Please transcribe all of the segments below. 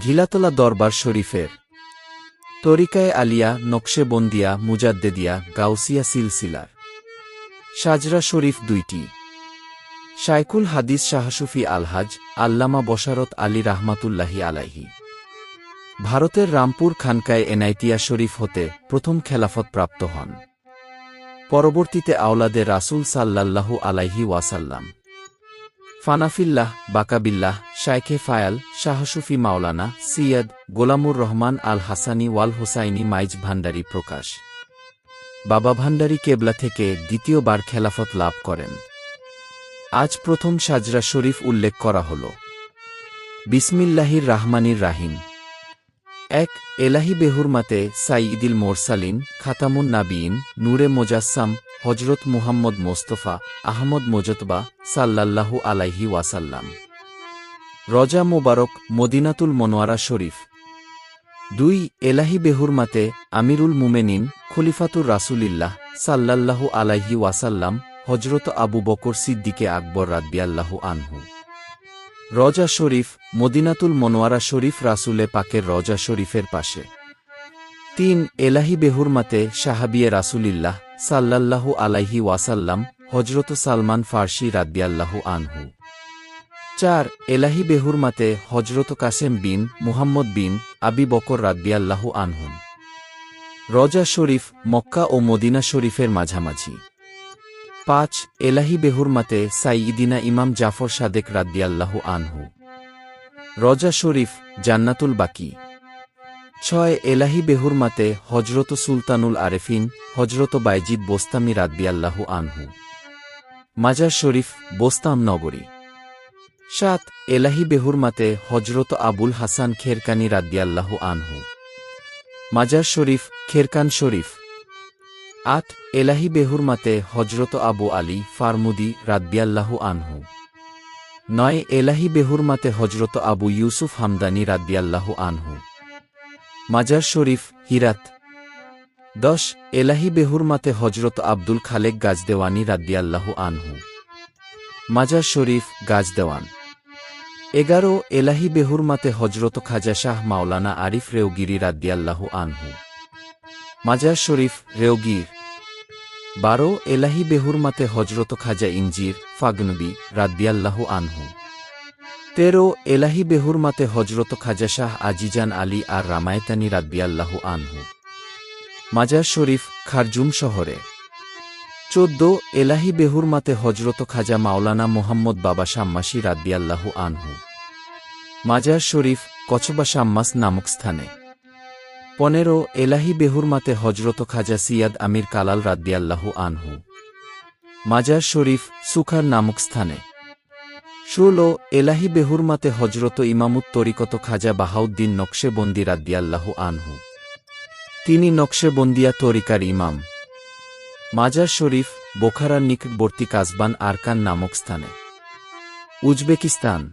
ঘিলাতলা দরবার শরীফের তরিকায় আলিয়া নকশেবন্দিয়া মুজাদ্দেদিয়া, গাউসিয়া সিলসিলার। সাজরা শরীফ দুইটি। শাইকুল হাদিস শাহসুফি আলহাজ, আল্লামা বশারত আলী রাহমাতুল্লাহি আলাইহি। ভারতের রামপুর খানকায় এনাইতিয়া শরীফ হতে প্রথম খেলাফত প্রাপ্ত হন। পরবর্তীতে আওলাদে রাসূল সাল্লাল্লাহু আলাইহি ওয়াসাল্লাম। ফানাফিল্লাহ, বাকাবিল্লাহ শাইখে ফায়াল শাহসুফি মাওলানা, সিয়াদ গোলামুর রহমান আল হাসানি ওয়াল হোসাইনি মাইজ ভান্ডারি প্রকাশ। বাবা ভান্ডারি কেবলা থেকে দ্বিতীয়বার খেলাফত লাভ করেন। আজ প্রথম সাজরা শরীফ উল্লেখ করা হল। বিসমিল্লাহির রাহমানির রাহিম। এক, এলাহি বেহুরমাতে সাইদিল মোরসালিন, খাতামুন নাবিন নূরে মোজাসসাম হজরত মুহাম্মদ মোস্তফা আহমদ মোজতবা সাল্লাল্লাহু আলাইহি ওয়াসাল্লাম। রজা মোবারক, মদিনাতুল মনোয়ারা শরীফ। দুই, এলাহি বেহুরমাতে, আমিরুল মুমেনিন, খলিফাতুর রাসুলিল্লাহ সাল্লাল্লাহু আলাইহি ওয়াসাল্লাম হজরত আবু বকর সিদ্দিকে আকবর রাদ্দিয়াল্লাহু আনহু। রজা শরীফ, মদিনাতুল মনোয়ারা শরীফ রাসুলে পাকের রজা শরীফের পাশে। তিন, এলাহি বেহুরমাতে, সাহাবিয়ে রাসুলিল্লাহ সাল্লাল্লাহু আলাইহি ওয়াসাল্লাম হজরত সালমান ফার্সি রাদ্দিয়াল্লাহু আনহু। চার, এলাহি বেহুরমাতে হজরত কাসেম বিন মুহাম্মদ বিন আবি বকর রাদ্দিয়াল্লাহু আনহুম। রজা শরীফ মক্কা ও মদিনা শরীফের মাঝামাঝি। পাঁচ, এলাহি বেহুরমাতে সাইদিনা ইমাম জাফর সাদেক রাদ্দিয়াল্লাহু আনহু। রজা শরীফ জান্নাতুল বাকি। ছয়, এলাহি বেহুরমাতে হজরত সুলতানুল আরেফিন হজরত বাইজিদ বোস্তামি রাদ্দিয়াল্লাহু আনহু। মাজার শরীফ বোস্তাম নগরী। সাত, এলাহি বেহুরমাতে হজরত আবুল হাসান খেরকানি রাদ্দিয়াল্লাহু আনহু। মাজার শরীফ, খেরকান শরীফ। আট, এলাহি বেহুরমাতে হজরত আবু আলী ফারমুদি রাদ্দিয়াল্লাহু আনহু। নয়, এলাহি বেহুরমাতে হজরত আবু ইউসুফ হামদানি রাদ্দিয়াল্লাহু আনহু। মাজার শরীফ, হিরাত। দশ, এলাহি বেহুরমাতে হজরত আব্দুল খালেক গাজদেওয়ানি রাদ্দিয়াল্লাহু আনহু। মাজার শরীফ, গাজদেওয়ান। এগারো এলাহি বেহুরমাতে হজরত খাজা শাহ মাওলানা আরিফ রেওগিরি রাদ্দিয়াল্লাহু আনহু। মাজার শরীফ, রেওগির। বারো এলাহি বেহুরমাতে হজরত খাজা ইঞ্জির ফাগনবী রাদ্দিয়াল্লাহু আনহু। তেরো এলাহি বেহুরমাতে হজরত খাজা শাহ আজিজান আলী আর রামায়তানি রাদ্দিয়াল্লাহু আনহু। মাজার শরীফ, খারজুম শহরে। চোদ্দ এলাহি বেহুরমাতে হজরত খাজা মাওলানা মোহাম্মদ বাবা শাম্মাসি রাদ্দিয়াল্লাহু আনহু। মাজার শরীফ, কচবা শাম্মাস নামক স্থানে। পনেরো এলাহি বেহুরমাতে হজরত খাজা সিয়াদ আমির কালাল রাদ্দিয়াল্লাহু আনহু। মাজার শরীফ, সুখার নামক স্থানে। ষোলো এলাহি বেহুরমাতে হজরত ইমামুত তরিকত খাজা বাহাউদ্দিন নকশেবন্দি রাদ্দিয়াল্লাহু আনহু। তিনি নকশেবন্দিয়া তরিকার ইমাম। মাজার শরীফ, বোখারার নিকটবর্তী কাজবান আরকান নামক স্থানে। উজবেকিস্তান।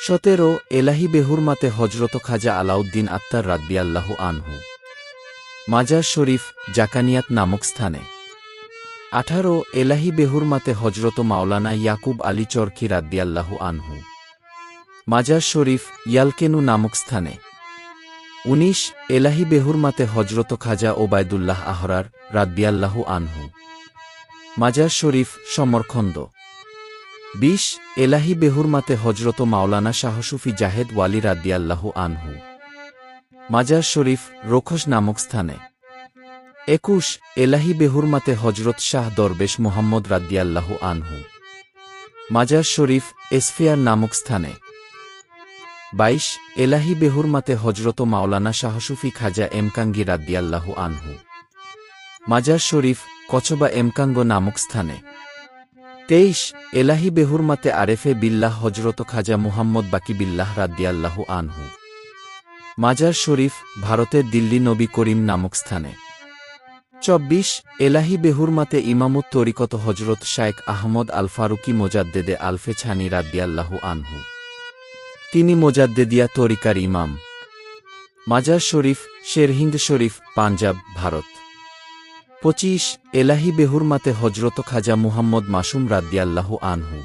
সতেরো, এলাহি বেহুরমাতে হজরত খাজা আলাউদ্দিন আত্মার রাদ্দিয়াল্লাহু আনহু। মাজার শরীফ, জাকানিয়াত নামক স্থানে। আঠারো, এলাহি বেহুরমাতে হজরত মাওলানা ইয়াকুব আলী চরকি রাদ্দিয়াল্লাহু আনহু। মাজার শরীফ, ইয়ালকেনু নামক স্থানে। উনিশ, এলাহি বেহুরমাতে হজরত খাজা ওবায়দুল্লাহ আহরার রাদ্দিয়াল্লাহু আনহু। মাজার শরীফ, সমরখন্দ। বিশ, এলাহি বেহুরমাতে হজরত মাওলানা শাহসুফি জাহেদ ওয়ালি রাদ্দিয়াল্লাহু আনহু। মাজার শরীফ রোখস নামক স্থানে। একুশ, এলাহি বেহুরমাতে হজরত শাহ দরবেশ মোহাম্মদ রাদ্দিয়াল্লাহু আনহু। মাজার শরীফ, এসফিয়ার নামক স্থানে। বাইশ, এলাহি বেহুরমাতে হজরত মাওলানা শাহসুফি খাজা এমকাঙ্গি রাদ্দিয়াল্লাহু আনহু। মাজার শরীফ, কচবা এমকাঙ্গ নামক স্থানে। তেইশ, এলাহি বেহুরমাতে আরেফে বিল্লাহ হজরত খাজা মুহাম্মদ বাকি বিল্লাহ রাদ্দিয়াল্লাহু আনহু। মাজার শরীফ, ভারতের দিল্লি নবী করিম নামক স্থানে। চব্বিশ, এলাহি বেহুরমাতে ইমামুত তরিকত হজরত শায়েক আহমদ আল ফারুকি মোজাদ্দেদে আলফে ছানি রাদ্দিয়াল্লাহু আনহু। তিনি মোজাদ্দেদিয়া তরিকার ইমাম। মাজার শরীফ শেরহিন্দ শরীফ, পাঞ্জাব, ভারত। পঁচিশ, এলাহি বেহুরমাতে হজরত খাজা মুহাম্মদ মাসুম রাদ্দিয়াল্লাহু আনহু।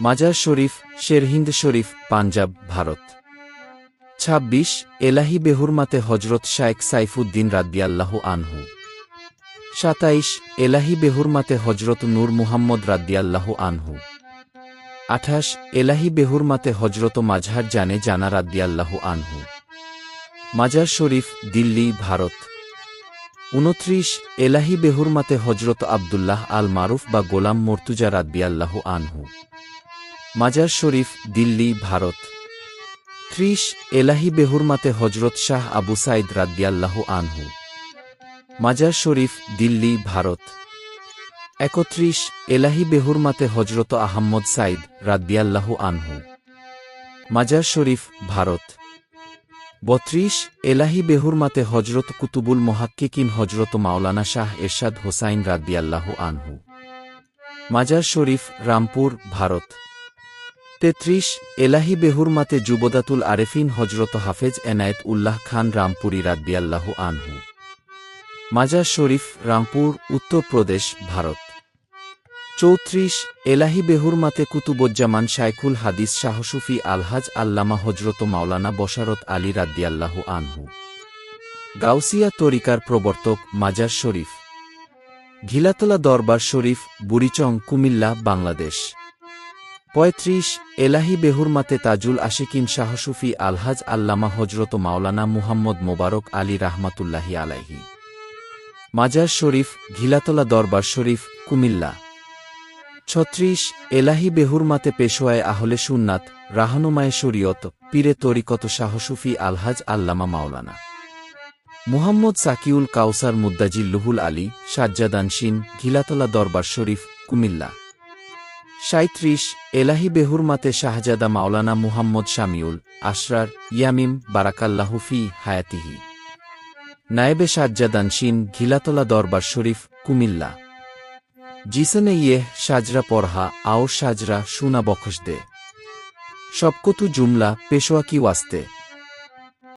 মাজার শরীফ শেরহিন্দ শরীফ, পাঞ্জাব, ভারত। ছাব্বিশ, এলাহি বেহুরমাতে হজরত শায়েক সাইফুদ্দিন রাদ্দিয়াল্লাহু আনহু। সাতাইশ, এলাহি বেহুরমাতে হজরত নূর মুহাম্মদ রাদ্দিয়াল্লাহু আনহু। আঠাশ, এলাহি বেহুরমাতে হজরত মাঝহার জানে জানা রাদ্দিয়াল্লাহু আনহু। মাজার শরীফ, দিল্লি, ভারত। উনত্রিশ, এলাহি বেহুরমাতে হজরত আবদুল্লাহ আল মারুফ বা গোলাম মর্তুজা রাদ্দিয়াল্লাহু আনহু। মাজার শরীফ, দিল্লি, ভারত। ত্রিশ, এলাহি বেহুরমাতে হজরত শাহ আবু সাইদ রাদ্দিয়াল্লাহু আনহু। মাজার শরীফ, দিল্লি, ভারত। একত্রিশ, এলাহি বেহুরমাতে হজরত আহম্মদ সাইদ রাদ্দিয়াল্লাহু আনহু। মাজার শরীফ, ভারত। বত্রিশ, এলাহি বেহুরমাতে হজরত কুতুবুল মোহাক্কিকিন হজরত মাওলানা শাহ এরশাদ হোসাইন রাদ্দিয়াল্লাহু আনহু। মাজার শরীফ, রামপুর, ভারত। তেত্রিশ, এলাহি বেহুরমাতে যুবদাতুল আরেফিন হজরত হাফেজ এনায়েত উল্লাহ খান রামপুরি রাদ্দিয়াল্লাহু আনহু। মাজার শরীফ, রামপুর, উত্তরপ্রদেশ, ভারত। চৌত্রিশ, এলাহি বেহুরমাতে কুতুবুজ্জামান শাইখুল হাদিস শাহসুফি আলহাজ আল্লামা হজরত মাওলানা বশারত আলী রাদ্দিয়াল্লাহু আনহু। গাউসিয়া তরিকার প্রবর্তক মাজার শরীফ। ঘিলাতলা দরবার শরীফ, বুড়িচং, কুমিল্লা, বাংলাদেশ। পঁয়ত্রিশ, এলাহি বেহুরমাতে তাজুল আশিকিন শাহসুফি আলহাজ আল্লামা হজরত মাওলানা মুহাম্মদ মোবারক আলী রাহমাতুল্লাহি আলাইহি। মাজার শরীফ, ঘিলাতলা দরবার শরীফ, কুমিল্লা। ছত্রিশ, এলাহি বেহুরমাতে পেশোয়ায় আহলে সুন্নাত, রাহানুমায় শরীয়ত, পীরে তরিকত শাহসুফি আলহাজ আল্লামা মাওলানা। মুহাম্মদ সাকিউল কাউসার মুদ্দাজিল্লুহুল আলী সাজ্জাদানসিন ঘিলাতলা দরবার শরীফ, কুমিল্লা। সাঁত্রিশ এলাহি বেহুরমাতে শাহজাদা মাওলানা মুহাম্মদ শামিউল, আশরার, ইয়ামিম বারাকাল্লাহুফি হায়াতিহি। নায়েবে সাজ্জাদানসিন ঘিলাতলা দরবার শরীফ, কুমিল্লা। জিসনে ইয়ে সাজরা পড়হা আও সাজরা সুনা বখশ দে। সবকতু জুমলা পেশোয়া কি ওয়াস্তে।